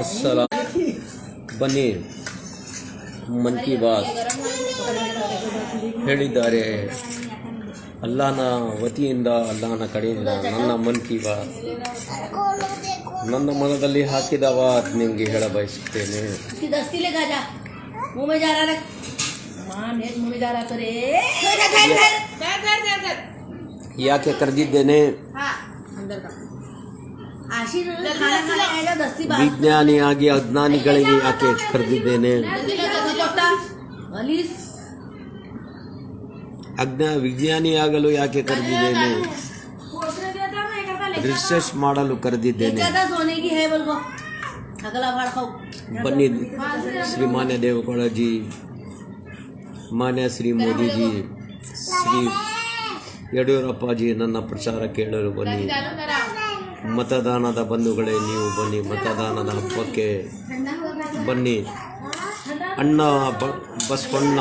ಅಸ್ಸಲಾ ಬನ್ನಿ. ಮನ್ ಕಿ ಬಾತ್. ಹೇಳಿದ್ದಾರೆ. ಅಲ್ಲಾನ ವತಿಯಿಂದ, ಅಲ್ಲಾನ ಕಡೆಯಿಂದ ನನ್ನ ಮನ್ ಕಿ ಬಾತ್. ನನ್ನ ಮನದಲ್ಲಿ ಹಾಕಿದ ವಾತ್ ನಿಮಗೆ ಹೇಳ ಬಯಸುತ್ತೇನೆ ಯಾಕೆ ಕರೆದಿದ್ದೇನೆ? ವಿಜ್ಞಾನಿಯಾಗಿ ಅಜ್ಞಾನಿಗಳಿಗೆ ಯಾಕೆ ಕರೆದಿದ್ದೇನೆ ಅಜ್ಞಾ ವಿಜ್ಞಾನಿಯಾಗಲು ಯಾಕೆ ಕರೆದಿದ್ದೇನೆ ರಿಸರ್ಚ್ ಮಾಡಲು ಕರೆದಿದ್ದೇನೆ ಬನ್ನಿ ಶ್ರೀ ಮಾನ್ಯ ದೇವಕೋಳಜಿ ಮಾನ್ಯ ಶ್ರೀ ಮೋದಿಜಿ ಶ್ರೀ ಯಡಿಯೂರಪ್ಪಾಜಿ ನನ್ನ ಪ್ರಚಾರ ಕೇಳಲು ಬನ್ನಿ ಮತದಾನದ ಬಂಧುಗಳೇ, ನೀವು ಬನ್ನಿ, ಮತದಾನದ ಹಬ್ಬಕ್ಕೆ ಬನ್ನಿ. ಅಣ್ಣ ಬಸವಣ್ಣ,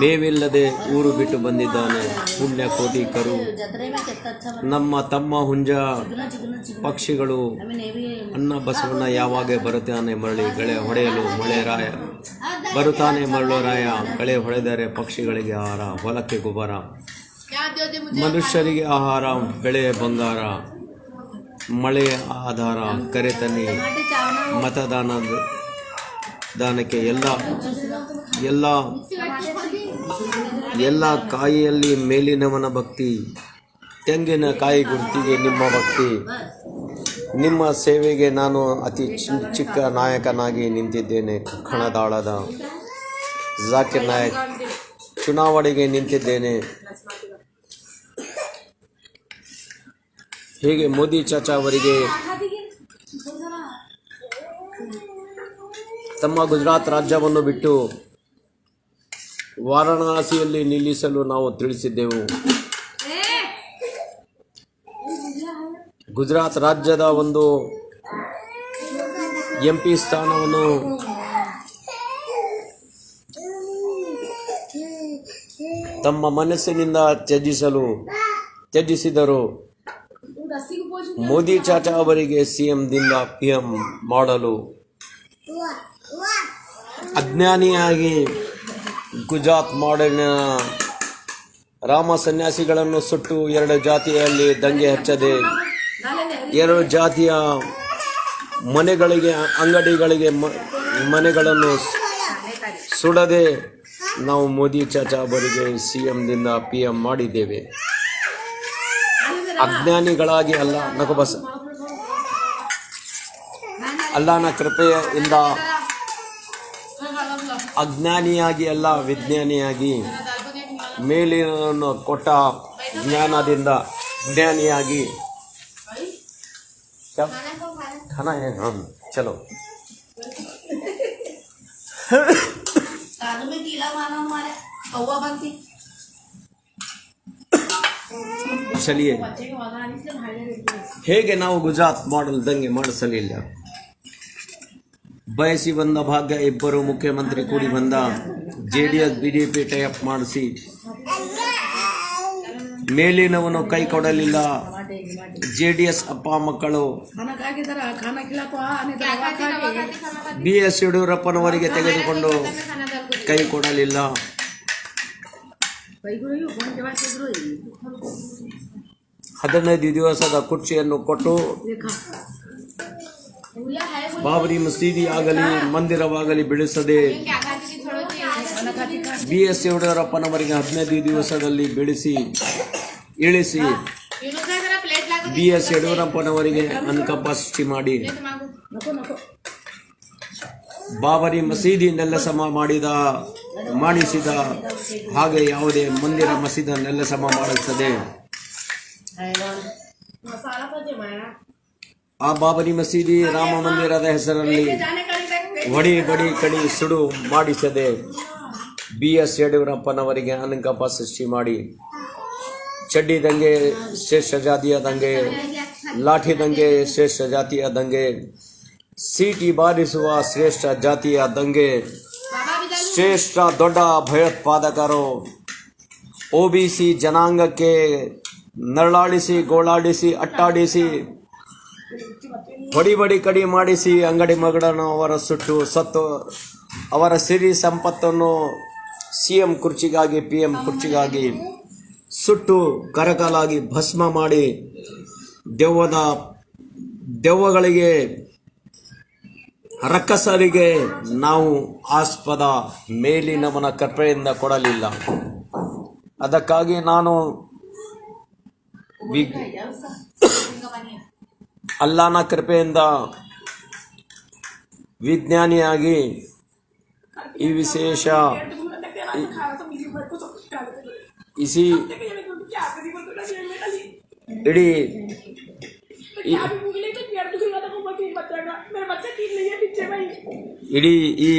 ಮೇವಿಲ್ಲದೆ ಊರು ಬಿಟ್ಟು ಬಂದಿದ್ದಾನೆ. ಪುಣ್ಯ ಕೋಟಿಕರು ನಮ್ಮ ತಮ್ಮ ಹುಂಜ ಪಕ್ಷಿಗಳು. ಅನ್ನ ಬಸವಣ್ಣ ಯಾವಾಗ ಬರುತ್ತಾನೆ ಮರಳಿ, ಗಳೆ ಹೊಡೆಯಲು ಮಳೆ ರಾಯ. ಬರುತ್ತಾನೆ ಮರಳು ರಾಯ, ಗಳೆ ಹೊಡೆದರೆ ಪಕ್ಷಿಗಳಿಗೆ ಆಹಾರ, ಹೊಲಕ್ಕೆ ಗೊಬ್ಬರ. ಮನುಷ್ಯರಿಗೆ ಆಹಾರ, ಬೆಳೆ ಬಂಗಾರ, ಮಳೆ ಆಧಾರ ಕರೆತನೆ ಮತದಾನ, ದಾನಕ್ಕೆ ಎಲ್ಲ ಎಲ್ಲ ಎಲ್ಲ ಕಾಯಿಯಲ್ಲಿ ಮೇಲಿನವನ ಭಕ್ತಿ, ತೆಂಗಿನ ಕಾಯಿ ಗುರುತಿಗೆ ನಿಮ್ಮ ಭಕ್ತಿ. ನಿಮ್ಮ ಸೇವೆಗೆ ನಾನು ಅತಿ ಚಿಕ್ಕ ನಾಯಕನಾಗಿ ನಿಂತಿದ್ದೇನೆ. ಕಣದಾಳದ, ಜಾಕಿರ್ ನಾಯಕ್, ಚುನಾವಣೆಗೆ ನಿಂತಿದ್ದೇನೆ. ಹೀಗೆ ಮೋದಿ ಚಾಚಾ ಅವರಿಗೆ ತಮ್ಮ ಗುಜರಾತ್ ರಾಜ್ಯವನ್ನು ಬಿಟ್ಟು ವಾರಣಾಸಿಯಲ್ಲಿ ನಿಲ್ಲಿಸಲು ನಾವು ತಿಳಿಸಿದ್ದೆವು. ಗುಜರಾತ್ ರಾಜ್ಯದ ಒಂದು ಎಂ ಪಿ ಸ್ಥಾನವನ್ನು ತಮ್ಮ ಮನಸ್ಸಿನಿಂದ ತ್ಯಜಿಸಲು ತ್ಯಜಿಸಿದರು. ಮೋದಿ ಚಾಚಾ ಅವರಿಗೆ ಸಿಎಂದಿಂದ ಪಿ ಪಿಎಂ ಮಾಡಲು ಅಜ್ಞಾನಿಯಾಗಿ ಗುಜರಾತ್ ಮಾಡಿನ ರಾಮ ಸನ್ಯಾಸಿಗಳನ್ನು ಸುಟ್ಟು ಎರಡು ಜಾತಿಯಲ್ಲಿ ದಂಗೆ ಹಚ್ಚದೆ. ಎರಡು ಜಾತಿಯ ಮನೆಗಳಿಗೆ ಅಂಗಡಿಗಳಿಗೆ ಮನೆಗಳನ್ನು ಸುಡದೆ ನಾವು ಮೋದಿ ಚಾಚಾ ಅವರಿಗೆ ಸಿ ಎಂದಿಂದ ಪಿ ಎಂ ಮಾಡಿದ್ದೇವೆ. ಅಜ್ಞಾನಿಗಳಾಗಿ ಅಲ್ಲ ನಗಬಸ ಅಲ್ಲನ ಕೃಪೆಯ ಕೃಪೆಯಿಂದ ಅಜ್ಞಾನಿಯಾಗಿ ಅಲ್ಲ, ವಿಜ್ಞಾನಿಯಾಗಿ. ಮೇಲಿನ ಕೊಟ್ಟ ಜ್ಞಾನದಿಂದ ಜ್ಞಾನಿಯಾಗಿ ಖಾನ ಚಲೋ. ಬಂತಿ. ಚಲಿಯೇ? ಹೇಗೆ ನಾವು ಗುಜರಾತ್ ಮಾಡಲ್ದಂಗೆ ಮಾಡಿಸಲಿಲ್ಲ ಬಯಸಿ ಬಂದ ಭಾಗ್ಯ ಇಬ್ಬರು ಮುಖ್ಯಮಂತ್ರಿ ಕೂಡಿ ಬಂದ J D S B D P tie up ಮಾಡಿಸಿ. ಮೇಲಿನವನು ಕೈ ಕೊಡಲಿಲ್ಲ. ಜೆ ಡಿ ಎಸ್ ಅಪ್ಪ ಮಕ್ಕಳು. ಬಿ ಎಸ್ ಯಡಿಯೂರಪ್ಪನವರಿಗೆ ತೆಗೆದುಕೊಂಡು ಕೈ ಕೊಡಲಿಲ್ಲ. ಹದಿನೈದು ದಿವಸದ ಕುರ್ಚಿಯನ್ನು ಕೊಟ್ಟು ಬಾಬರಿ ಮಸೀದಿ ಆಗಲಿ ಮಂದಿರವಾಗಲಿ ಬೆಳೆಸದೆ ಬಿ ಎಸ್ ಯಡಿಯೂರಪ್ಪನವರಿಗೆ ಹದಿನೈದು ದಿವಸದಲ್ಲಿ ಬೆಳೆಸಿ ಇಳಿಸಿ ಬಿ ಎಸ್ ಯಡಿಯೂರಪ್ಪನವರಿಗೆ ಅನುಕಂಪ ಸೃಷ್ಟಿ ಮಾಡಿ. ಬಾಬರಿ ಮಸೀದಿ ನೆಲಸಮ ಮಾಡಿದ ಮಾಡಿಸಿದ ಹಾಗೆ ಯಾವುದೇ ಮಂದಿರ ಮಸೀದನ್ನೆಲ್ಲ ಸಮ ಮಾಡುತ್ತದೆ. ಆ ಬಾಬರಿ ಮಸೀದಿ ರಾಮ ಮಂದಿರದ ಹೆಸರಲ್ಲಿ ಹೊಡಿ ಬಡಿ ಕಡಿ ಸುಡು ಮಾಡಿಸದೆ ಬಿ ಎಸ್ ಯಡಿಯೂರಪ್ಪನವರಿಗೆ ಅನುಕಂಪ ಸೃಷ್ಟಿ ಮಾಡಿ ಚಡ್ಡಿ ದಂಗೆ, ಶ್ರೇಷ್ಠ ಜಾತಿಯ ದಂಗೆ, ಲಾಠಿ ದಂಗೆ, ಶ್ರೇಷ್ಠ ಜಾತಿಯ ದಂಗೆ, ಸೀಟಿ ಬಾರಿಸುವ ಶ್ರೇಷ್ಠ ಜಾತಿಯ ದಂಗೆ ಶ್ರೇಷ್ಠ ದೊಡ್ಡ ಭಯೋತ್ಪಾದಕರು ಒ ಬಿ ಸಿ ಜನಾಂಗಕ್ಕೆ ನರಳಾಡಿಸಿ, ಗೋಳಾಡಿಸಿ, ಅಟ್ಟಾಡಿಸಿ ಬಡಿ ಬಡಿ ಕಡಿ ಮಾಡಿಸಿ ಅಂಗಡಿ ಮಗಳನ್ನು ಅವರ ಸುಟ್ಟು ಸತ್ತು. ಅವರ ಸಿರಿ ಸಂಪತ್ತನ್ನು ಸಿ ಎಂ ಕುರ್ಚಿಗಾಗಿ ಪಿ ಎಂ ಕುರ್ಚಿಗಾಗಿ ಸುಟ್ಟು ಕರಕಲಾಗಿ ಭಸ್ಮ ಮಾಡಿ ದೆವ್ವದ ದೆವ್ವಗಳಿಗೆ ರಕ್ಕಸರಿಗೆ ನಾವು ಆಸ್ಪದ ಮೇಲಿನವನ ಕೃಪೆಯಿಂದ ಕೊಡಲಿಲ್ಲ. ಅದಕ್ಕಾಗಿ ನಾನು ಅಲ್ಲಾನ ಕೃಪೆಯಿಂದ ವಿಜ್ಞಾನಿಯಾಗಿ ಈ ವಿಶೇಷ ಇಸಿ ಇಡೀ ಈ- ಇಡೀ ಈ